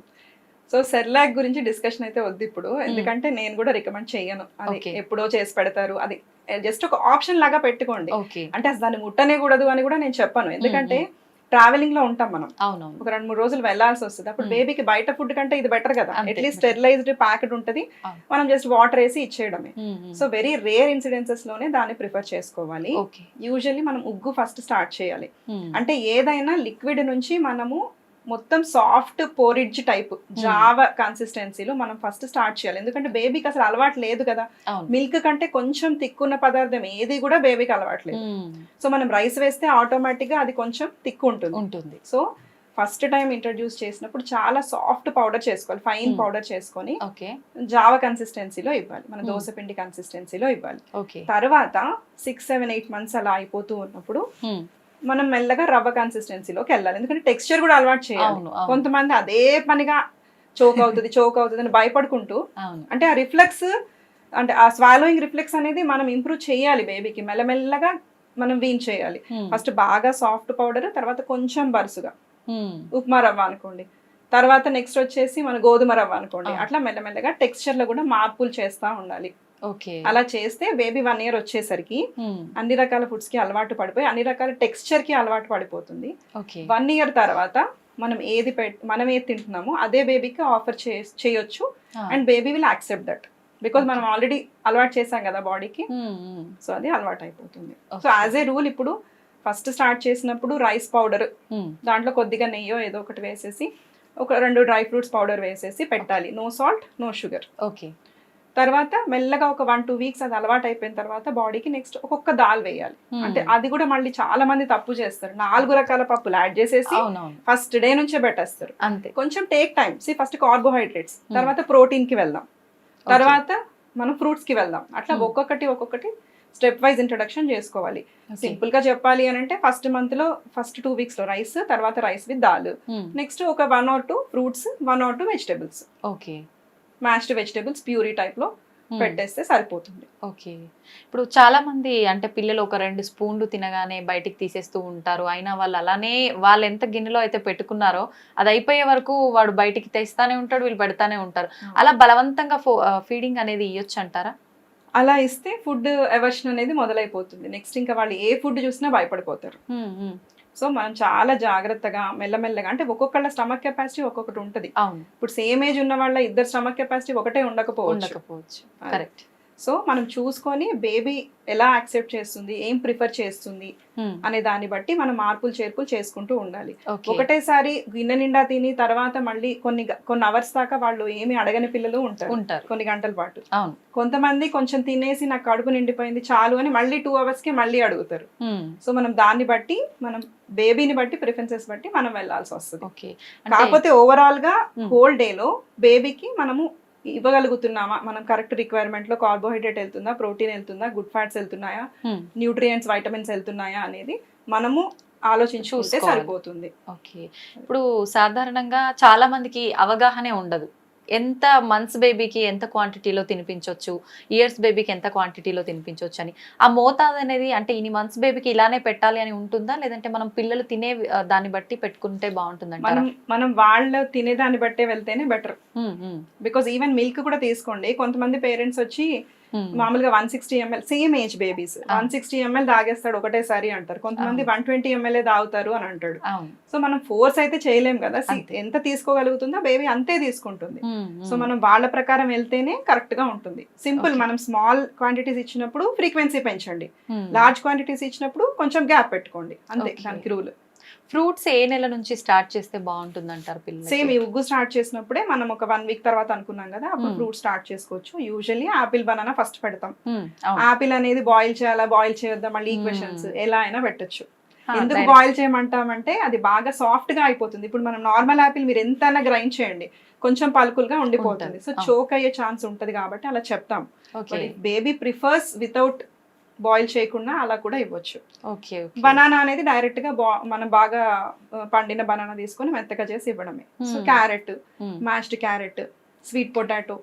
సో సెర్లాక్ గురించి డిస్కషన్ అయితే వద్దు ఇప్పుడు. ఎందుకంటే నేను కూడా రికమెండ్ చేయను అది. ఎప్పుడో చేసి పెడతారు. అది జస్ట్ ఒక ఆప్షన్ లాగా పెట్టుకోండి. అంటే అసలు దాన్ని ముట్టనే కూడదు అని కూడా నేను చెప్పను. ఎందుకంటే ట్రావెలింగ్లో ఉంటాం మనం. ఒక రెండు మూడు రోజులు వెళ్ళాల్సి వస్తుంది. అప్పుడు. బేబీకి బయట ఫుడ్ కంటే ఇది బెటర్ కదా. అట్లీస్ట్ స్టెరిలైజ్డ్ ప్యాకెట్ ఉంటది. మనం జస్ట్ వాటర్ వేసి ఇచ్చేయడమే. సో వెరీ రేర్ ఇన్సిడెన్సెస్లోనే దాన్ని ప్రిఫర్ చేసుకోవాలి. యూజువల్లీ మనం ఉగ్గు ఫస్ట్ స్టార్ట్ చేయాలి. అంటే ఏదైనా లిక్విడ్ నుంచి మనము మొత్తం సాఫ్ట్ పోరిడ్జ్ టైప్ జావ కన్సిస్టెన్సీలో మనం ఫస్ట్ స్టార్ట్ చేయాలి. ఎందుకంటే బేబీకి అసలు అలవాటు లేదు కదా. మిల్క్ కంటే కొంచెం తిక్కున్న పదార్థం ఏది కూడా బేబీకి అలవాట్లేదు మ్మ్. సో మనం రైస్ వేస్తే ఆటోమేటిక్గా అది కొంచెం తిక్కు ఉంటుంది. ఉంటుంది. సో ఫస్ట్ టైం ఇంట్రడ్యూస్ చేసినప్పుడు చాలా సాఫ్ట్ పౌడర్ చేసుకోవాలి. Fine Hmm. పౌడర్ చేసుకొని ఓకే జావ కన్సిస్టెన్సీలో ఇవ్వాలి. మన Hmm. దోశ పిండి కన్సిస్టెన్సీలో ఇవ్వాలి. ఓకే తర్వాత సిక్స్ సెవెన్ ఎయిట్ మంత్స్ అలా అయిపోతూ ఉన్నప్పుడు. మనం మెల్లగా రవ్వ కన్సిస్టెన్సీలోకి వెళ్ళాలి. ఎందుకంటే టెక్స్చర్ కూడా అలవాటు చేయాలి. కొంతమంది అదే పనిగా చోక్ అవుతుంది చోక్ అవుతుంది అని భయపడుకుంటూ అంటే ఆ రిఫ్లెక్స్ అంటే ఆ స్వాలోయింగ్ రిఫ్లెక్స్ అనేది మనం ఇంప్రూవ్ చేయాలి బేబీకి మెల్లమెల్లగా మనం వీన్ చేయాలి. ఫస్ట్ బాగా సాఫ్ట్ పౌడర్ తర్వాత కొంచెం బరుసుగా. మ్మ్. ఉప్మా రవ్వ అనుకోండి. తర్వాత నెక్స్ట్ వచ్చేసి మన గోధుమ రవ్వ అనుకోండి. అట్లా మెల్లమెల్లగా టెక్స్చర్లో కూడా మార్పులు చేస్తూ ఉండాలి. అలా చేస్తే బేబీ వన్ ఇయర్ వచ్చేసరికి. అన్ని రకాల ఫుడ్స్కి అలవాటు పడిపోయి అన్ని రకాల టెక్స్చర్కి అలవాటు పడిపోతుంది ఓకే వన్ ఇయర్ తర్వాత మనం ఏది మనం ఏది తింటున్నామో అదే బేబీకి ఆఫర్ చేయొచ్చు. And baby will accept that because Okay. మనం ఆల్రెడీ అలవాటు చేసాం కదా బాడీకి. సో అది అలవాటు అయిపోతుంది సో. యాజ్ ఏ రూల్ ఇప్పుడు ఫస్ట్ స్టార్ట్ చేసినప్పుడు రైస్ పౌడర్. దాంట్లో కొద్దిగా నెయ్యో ఏదో ఒకటి వేసేసి ఒక రెండు డ్రై ఫ్రూట్స్ పౌడర్ వేసేసి పెట్టాలి no salt no sugar okay తర్వాత మెల్లగా ఒక వన్ టూ వీక్స్ అది అలవాటు అయిపోయిన తర్వాత బాడీకి నెక్స్ట్ ఒక్కొక్క దాల్ వేయాలి. అంటే అది కూడా మళ్ళీ చాలా మంది తప్పు చేస్తారు. నాలుగు రకాల పప్పులు యాడ్ చేసేసి ఫస్ట్ డే నుంచే పెట్టేస్తారు. అంతే. కొంచెం take time see first carbohydrates తర్వాత ప్రోటీన్కి వెళ్దాం. తర్వాత మనం ఫ్రూట్స్కి వెళ్దాం. అట్లా. ఒక్కొక్కటి ఒక్కొక్కటి స్టెప్ వైజ్ ఇంట్రొడక్షన్ చేసుకోవాలి. సింపుల్గా చెప్పాలి అని అంటే ఫస్ట్ మంత్లో ఫస్ట్ టూ వీక్స్లో రైస్ తర్వాత రైస్ విత్ దాల్. నెక్స్ట్ ఒక one or two fruits one or two vegetables okay. Mashed vegetables puree టైప్లో Hmm. పెట్టేస్తే సరిపోతుంది. ఓకే. ఇప్పుడు చాలా మంది అంటే పిల్లలు ఒక రెండు స్పూన్లు తినగానే బయటికి తీసేస్తూ ఉంటారు. అయినా వాళ్ళు అలానే వాళ్ళు ఎంత గిన్నెలో అయితే పెట్టుకున్నారో అది అయిపోయే వరకు వాడు బయటికి తెస్తానే ఉంటాడు వీళ్ళు పెడతానే ఉంటారు. అలా బలవంతంగా ఫీడింగ్ అనేది ఇవ్వచ్చు అంటారా? అలా ఇస్తే ఫుడ్ ఎవర్షన్ అనేది మొదలైపోతుంది. నెక్స్ట్ ఇంకా వాళ్ళు ఏ ఫుడ్ చూసినా భయపడిపోతారు. సో మనం చాలా జాగ్రత్తగా మెల్లమెల్లగా అంటే ఒక్కొక్కళ్ళ స్టమక్ కెపాసిటీ ఒక్కొక్కటి ఉంటుంది. ఇప్పుడు సేమ్ ఏజ్ ఉన్న వాళ్ళ ఇద్దరు స్టమక్ కెపాసిటీ ఒకటే ఉండకపోవచ్చు. ఉండకపోవచ్చు. కరెక్ట్. సో మనం చూసుకొని బేబీ ఎలా యాక్సెప్ట్ చేస్తుంది ఏం ప్రిఫర్ చేస్తుంది అనే దాన్ని బట్టి మనం మార్పులు చేర్పులు చేసుకుంటూ ఉండాలి. ఒకటేసారి గిన్నె నిండా తిని తర్వాత మళ్ళీ కొన్ని కొన్ని అవర్స్ దాకా వాళ్ళు ఏమి అడగని పిల్లలు ఉంటారు. ఉంటారు. కొన్ని గంటల పాటు. కొంతమంది కొంచెం తినేసి నాకు కడుపు నిండిపోయింది చాలు అని మళ్ళీ టూ అవర్స్కి మళ్ళీ అడుగుతారు. Hmm. సో మనం దాన్ని బట్టి మనం బేబీని బట్టి ప్రిఫరెన్సెస్ బట్టి మనం వెళ్ళాల్సి వస్తుంది. కాకపోతే ఓవరాల్గా Hmm. హోల్ డే లో బేబీకి మనము ఇవ్వగలుగుతున్నామా? మనం కరెక్ట్ రిక్వైర్మెంట్లో కార్బోహైడ్రేట్ వెళ్తుందా? ప్రోటీన్ వెళ్తుందా? గుడ్ ఫ్యాట్స్ వెళ్తున్నాయా? Hmm. న్యూట్రియంట్స్ వైటమిన్స్ వెళ్తున్నాయా అనేది మనము ఆలోచించుకుంటే చూసుకోవాలి. సరిపోతుంది. ఓకే ఇప్పుడు సాధారణంగా చాలా మందికి అవగాహనే ఉండదు. ఎంత మంత్స్ బేబీకి ఎంత క్వాంటిటీలో తినిపించవచ్చు ఇయర్స్ బేబీకి ఎంత క్వాంటిటీలో తినిపించవచ్చు అని. ఆ మోతాదు అనేది అంటే ఇన్ని మంత్స్ బేబీకి ఇలానే పెట్టాలి అని ఉంటుందా? లేదంటే మనం పిల్లలు తినే దాన్ని బట్టి పెట్టుకుంటే బాగుంటుందంటారా? మనం మనం వాళ్ళు తినేదాన్ని బట్టే వెళ్తేనే బెటర్ బికాస్ ఈవెన్ మిల్క్ కూడా తీసుకోండి. కొంతమంది పేరెంట్స్ వచ్చి. మామూలుగా one sixty ml same age babies one sixty ml తాగేస్తాడు ఒకటేసారి అంటారు. కొంతమంది వన్ ట్వంటీ ఎంఎల్ఏ తాగుతారు అని అంటాడు. సో మనం ఫోర్స్ అయితే చేయలేం కదా. ఎంత తీసుకోగలుగుతుందో బేబీ అంతే తీసుకుంటుంది. సో. మనం వాళ్ళ ప్రకారం వెళ్తేనే కరెక్ట్గా ఉంటుంది సింపుల్. మనం స్మాల్ క్వాంటిటీస్ ఇచ్చినప్పుడు ఫ్రీక్వెన్సీ పెంచండి. లార్జ్ క్వాంటిటీస్ ఇచ్చినప్పుడు కొంచెం గ్యాప్ పెట్టుకోండి అంతే. దానికి రూల్ ఫ్రూట్స్ ఏ నెల నుంచి స్టార్ట్ చేస్తే బాగుంటుంది అంటారు పిల్లలు సేమ్ ఈ ఉగ్గు స్టార్ట్ చేసినప్పుడే మనం ఒక వన్ వీక్ తర్వాత అనుకున్నాం కదా అప్పుడు. ఫ్రూట్ స్టార్ట్ చేసుకోవచ్చు యూజువల్లీ ఆపిల్ బనానా ఫస్ట్ పెడతాం ఆపిల్ అనేది బాయిల్ చేయాలా బాయిల్ చేయొద్దా మళ్ళీ. ఈక్వేషన్స్ ఎలా అయినా పెట్టొచ్చు ఎందుకు. బాయిల్ చేయమంటామంటే అది బాగా సాఫ్ట్గా అయిపోతుంది ఇప్పుడు మనం నార్మల్ ఆపిల్ మీరు ఎంత గ్రైండ్ చేయండి కొంచెం పలుకులుగా ఉండిపోతుంది. సో. చోక్ అయ్యే ఛాన్స్ ఉంటది కాబట్టి అలా చెప్తాం okay baby prefers without boil చేయకుండా అలా కూడా ఇవ్వచ్చు ఓకే బనానా అనేది డైరెక్ట్గా మనం బాగా పండిన బనానా తీసుకొని మెత్తగా చేసి ఇవ్వడమే so Hmm. Carrot mashed carrot sweet potato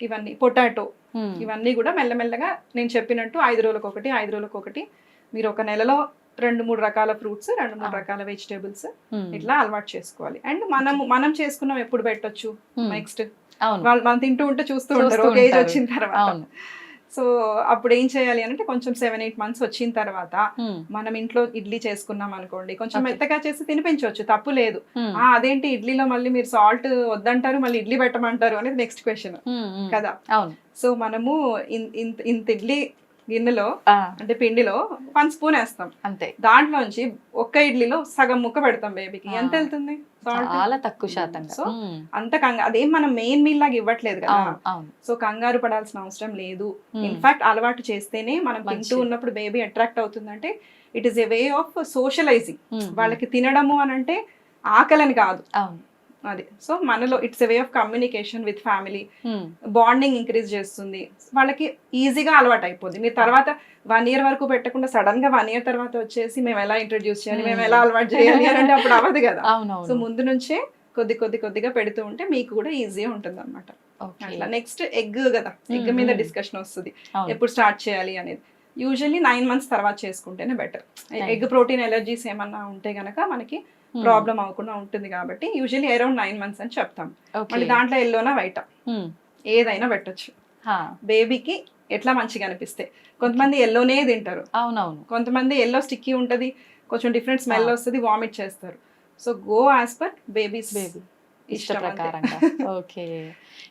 ఇవన్నీ పొటాటో ఉమ్. ఇవన్నీ కూడా మెల్లమెల్లగా నేను చెప్పినట్టు ఐదు రోజులకు ఒకటి ఐదు రోజులకు ఒకటి మీరు ఒక నెలలో రెండు మూడు రకాల ఫ్రూట్స్ రెండు మూడు. రకాల వెజిటేబుల్స్. ఇట్లా అలవాటు చేసుకోవాలి. అండ్ మనం మనం చేసుకున్నాం ఎప్పుడు పెట్టొచ్చు. నెక్స్ట్. వాళ్ళు మనం తింటూ ఉంటే చూస్తూ ఉంటారు. ఒక ఏజ్. వచ్చిన తర్వాత. సో అప్పుడు ఏం చేయాలి అంటే కొంచెం సెవెన్ ఎయిట్ మంత్స్ వచ్చిన తర్వాత మనం ఇంట్లో ఇడ్లీ చేసుకున్నాం అనుకోండి. కొంచెం. మెత్తగా చేసి తినిపించవచ్చు. తప్పు లేదు. అదేంటి? ఇడ్లీలో మళ్ళీ మీరు సాల్ట్ వద్దంటారు మళ్ళీ ఇడ్లీ పెట్టమంటారు అనేది నెక్స్ట్ క్వశ్చన్. కదా? సో మనము ఇంత ఇంత ఇడ్లీ గిన్నెలో అంటే పిండిలో వన్ స్పూన్ వేస్తాం. అంతే. దాంట్లోంచి ఒక్క ఇడ్లీలో సగం ముక్క పెడతాం బేబీకి. ఎంత వెళ్తుంది? చాలా తక్కువ So, ఉమ్, అంత కంగా అదేం మనం మెయిన్ మీల్ లాగా ఇవ్వట్లేదు కదా. సో కంగారు పడాల్సిన అవసరం లేదు. ఇన్ఫాక్ట్ అలవాటు చేస్తేనే మనం తింటూ. ఉన్నప్పుడు బేబీ అట్రాక్ట్ అవుతుందంటే it is a way of socialising వాళ్ళకి తినడము అని అంటే ఆకలని కాదు. అది. సో మనలో it's a way of communication with family bonding increase చేస్తుంది. వాళ్ళకి ఈజీగా అలవాటు అయిపోద్ది. మీరు తర్వాత వన్ ఇయర్ వరకు పెట్టకుండా సడన్గా వన్ ఇయర్ తర్వాత వచ్చేసి మేము ఎలా ఇంట్రడ్యూస్ చేయాలి మేము ఎలా అలవాటు చేయాలి అంటే అప్పుడు అవ్వదు కదా. సో ముందు నుంచే కొద్ది కొద్ది కొద్దిగా పెడుతూ ఉంటే మీకు కూడా ఈజీ ఉంటుంది అనమాట అట్లా. నెక్స్ట్ ఎగ్ కదా. ఎగ్ మ్మ్, మీద. డిస్కషన్ వస్తుంది. అవును. ఎప్పుడు స్టార్ట్ చేయాలి అనేది. యూజువల్లీ నైన్ మంత్స్ తర్వాత చేసుకుంటేనే బెటర్. ఎగ్ ప్రోటీన్ ఎలర్జీస్ ఏమన్నా ఉంటే గనక మనకి ప్రాబ్లం అవ్వకుండా ఉంటుంది కాబట్టి యూజువల్లీ అరౌండ్ నైన్ మంత్స్ అని చెప్తాం. మళ్ళీ దాంట్లో ఎల్లోనా వైట్? ఉమ్, ఏదైనా పెట్టొచ్చు. బేబీకి ఎట్లా మంచిగా అనిపిస్తే. కొంతమంది ఎల్లోనే తింటారు. అవునవును. కొంతమంది ఎల్లో స్టిక్కీ ఉంటది. కొంచెం డిఫరెంట్ స్మెల్. వస్తుంది వామిట్ చేస్తారు. So go as per babies baby ఇష్ట. ప్రకారంగా ఓకే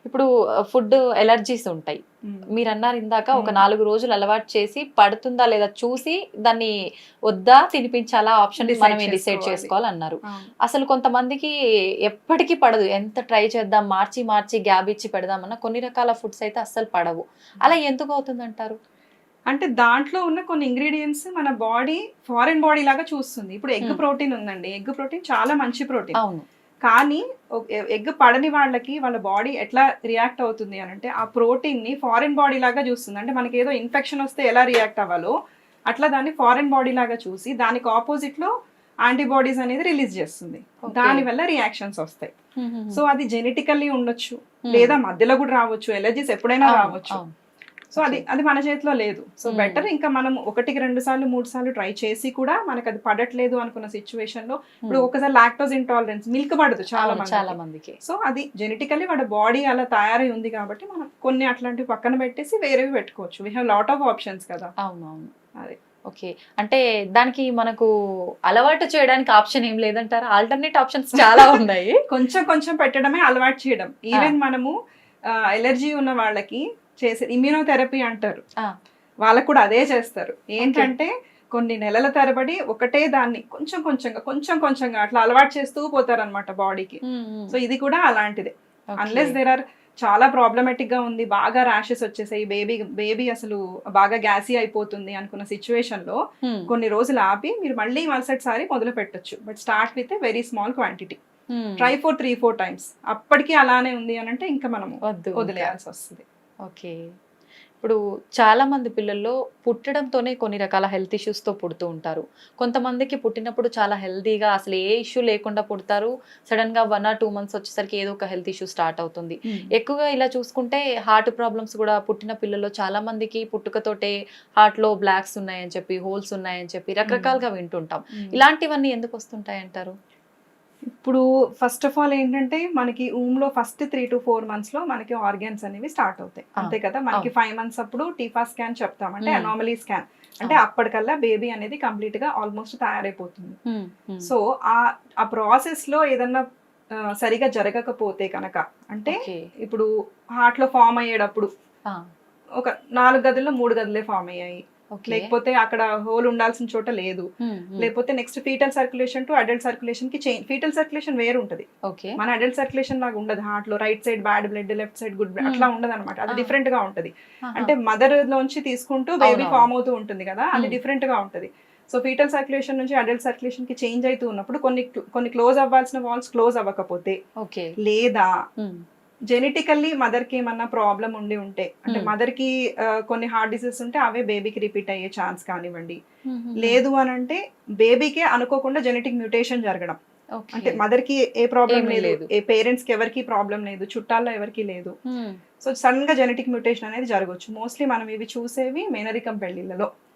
ఇప్పుడు ఫుడ్ ఎలర్జీస్ ఉంటాయి. మీరు అన్నారు ఇందాక ఒక. నాలుగు రోజులు అలవాటు చేసి పడుతుందా లేదా చూసి దాన్ని వద్దా తినిపించాలా ఆప్షన్ మనమే డిసైడ్ చేసుకోవాలి. చేసుకోవాలి అన్నారు అవును. అసలు కొంతమందికి ఎప్పటికీ పడదు ఎంత ట్రై చేద్దాం మార్చి మార్చి గ్యాప్ ఇచ్చి పెడదామన్నా కొన్ని రకాల ఫుడ్స్ అయితే అస్సలు పడవు అలా ఎందుకు అవుతుంది అంటారు అంటే దాంట్లో ఉన్న కొన్ని ఇంగ్రీడియంట్స్ మన బాడీ ఫారెన్ బాడీ లాగా చూస్తుంది ఇప్పుడు ఎగ్. ప్రోటీన్ ఉందండి ఎగ్ ప్రోటీన్ చాలా మంచి ప్రోటీన్ అవును కానీ ఎగ్ పడని వాళ్ళకి వాళ్ళ బాడీ ఎట్లా రియాక్ట్ అవుతుంది అని అంటే ఆ ప్రోటీన్ని ఫారిన్ బాడీ లాగా చూస్తుంది. అంటే మనకి ఏదో ఇన్ఫెక్షన్ వస్తే ఎలా రియాక్ట్ అవ్వాలో అట్లా దాన్ని ఫారిన్ బాడీ లాగా చూసి దానికి ఆపోజిట్లో యాంటీబాడీస్ అనేది రిలీజ్ చేస్తుంది. దాని వల్ల రియాక్షన్స్ వస్తాయి. సో అది జెనెటికల్లీ ఉండొచ్చు. లేదా మధ్యలో కూడా రావచ్చు. ఎలర్జీస్ ఎప్పుడైనా రావచ్చు. సో అది అది మన చేతిలో లేదు. So Hmm. బెటర్ ఇంకా మనం ఒకటికి రెండు సార్లు మూడు సార్లు ట్రై చేసి కూడా మనకు అది పడట్లేదు అనుకున్న సిచ్యువేషన్లో ఇప్పుడు Hmm. ఒకసారి లాక్టోస్ ఇంటాలరెన్స్ మిల్క్ పడదు చాలా చాలా మంది మందికి. సో అది జెనెటికల్లీ వాడి బాడీ అలా తయారై ఉంది కాబట్టి మనం కొన్ని అట్లాంటివి పక్కన పెట్టేసి వేరేవి పెట్టుకోవచ్చు. We have lot of options కదా. అవును అవును అదే. ఓకే. అంటే దానికి మనకు అలవాటు చేయడానికి ఆప్షన్ ఏం లేదంటారా? ఆల్టర్నేట్ ఆప్షన్స్ చాలా ఉన్నాయి. *laughs* కొంచెం కొంచెం పెట్టడమే అలవాటు చేయడం. ఈవెన్ మనము ఎలర్జీ ఉన్న వాళ్ళకి చేసే ఇమ్యూనోథెరపీ అంటారు. వాళ్ళకు కూడా అదే చేస్తారు. ఏంటంటే కొన్ని నెలల తరబడి ఒకటే దాన్ని కొంచెం కొంచెంగా కొంచెం కొంచెంగా అట్లా అలవాటు చేస్తూ పోతారు అనమాట బాడీకి సో ఇది కూడా అలాంటిదే. అన్లెస్ దేర్ ఆర్ చాలా ప్రాబ్లమెటిక్గా ఉంది బాగా ర్యాషెస్ వచ్చేసాయి బేబీ బేబీ అసలు బాగా గ్యాసీ అయిపోతుంది అనుకున్న సిచ్యువేషన్లో కొన్ని రోజులు ఆపి మీరు మళ్ళీ మరుసటి సారి మొదలు పెట్టొచ్చు. But start with very small quantity try four three four times అప్పటికి అలానే ఉంది అని అంటే ఇంకా వద్దు వదిలేయాల్సి వస్తుంది. ఓకే. ఇప్పుడు చాలా మంది పిల్లల్లో పుట్టడంతోనే కొన్ని రకాల హెల్త్తో పుడుతూ ఉంటారు. కొంతమందికి పుట్టినప్పుడు చాలా హెల్తీగా అసలు ఏ ఇష్యూ లేకుండా పుడతారు. సడన్గా వన్ ఆర్ టూ మంత్స్ వచ్చేసరికి ఏదో ఒక హెల్త్ ఇష్యూ స్టార్ట్ అవుతుంది. ఎక్కువగా ఇలా చూసుకుంటే హార్ట్ ప్రాబ్లమ్స్ కూడా పుట్టిన పిల్లల్లో చాలా మందికి పుట్టుకతోటే హార్ట్లో బ్లాక్స్ ఉన్నాయని చెప్పి హోల్స్ ఉన్నాయని చెప్పి రకరకాలుగా వింటుంటాం. ఇలాంటివన్నీ ఎందుకు వస్తుంటాయి అంటారు ఇప్పుడు ఫస్ట్ ఆఫ్ ఆల్ ఏంటంటే మనకి ఊమ్లో ఫస్ట్ త్రీ టు ఫోర్ మంత్స్లో మనకి ఆర్గాన్స్ అనేవి స్టార్ట్ అవుతాయి. అంతే కదా? మనకి ఫైవ్ మంత్స్ అప్పుడు టీఫా స్కాన్ చెప్తాం అంటే. అనామలీ స్కాన్ అంటే అప్పటికల్లా బేబీ అనేది కంప్లీట్గా ఆల్మోస్ట్ తయారైపోతుంది. సో ఆ ఆ ప్రాసెస్లో ఏదన్నా సరిగా జరగకపోతే కనుక అంటే ఇప్పుడు హార్ట్లో ఫామ్ అయ్యేటప్పుడు ఒక నాలుగు గదుల్లో మూడు గదులే ఫామ్ అయ్యాయి. లేకపోతే అక్కడ హోల్ ఉండాల్సిన చోట లేదు. లేకపోతే next foetal circulation to adult సర్క్యులేషన్కి change. Foetal circulation వేరు ఉంటది. ఓకే. మన అడల్ట్ సర్క్యులేషన్ లాగా ఉండదు. హార్ట్లో right side bad blood left side good blood. అట్లా ఉండదు అనమాట అది. డిఫరెంట్గా ఉంటది. అంటే మదర్ లోంచి తీసుకుంటూ బేబీ. ఫామ్ అవుతూ ఉంటుంది కదా అది. డిఫరెంట్గా ఉంటది. సో ఫీటల్ సర్క్యులేషన్ నుంచి అడల్ట్ సర్క్యులేషన్కి చేంజ్ అవుతూ ఉన్నప్పుడు కొన్ని కొన్ని క్లోజ్ అవ్వాల్సిన వాల్స్ క్లోజ్ అవ్వకపోతే లేదా జెనెటికల్లీ మదర్కి ఏమన్నా ప్రాబ్లం ఉండి ఉంటే అంటే Hmm. మదర్కి ఆ, కొన్ని హార్ట్ డిసీజెస్ ఉంటే అవే బేబీకి రిపీట్ అయ్యే ఛాన్స్ కానివ్వండి. లేదు అని అంటే బేబీకే అనుకోకుండా జెనెటిక్ మ్యూటేషన్ జరగడం. అంటే మదర్కి ఏ ప్రాబ్లం లేదు. ఏ పేరెంట్స్కి ఎవరికి ప్రాబ్లం లేదు. చుట్టాల్లో ఎవరికి లేదు. సో సడన్గా జెనెటిక్ మ్యూటేషన్ అనేది జరగవచ్చు మోస్ట్లీ మనం ఇవి చూసేవి మేనరికం పెళ్ళిళ్ళలో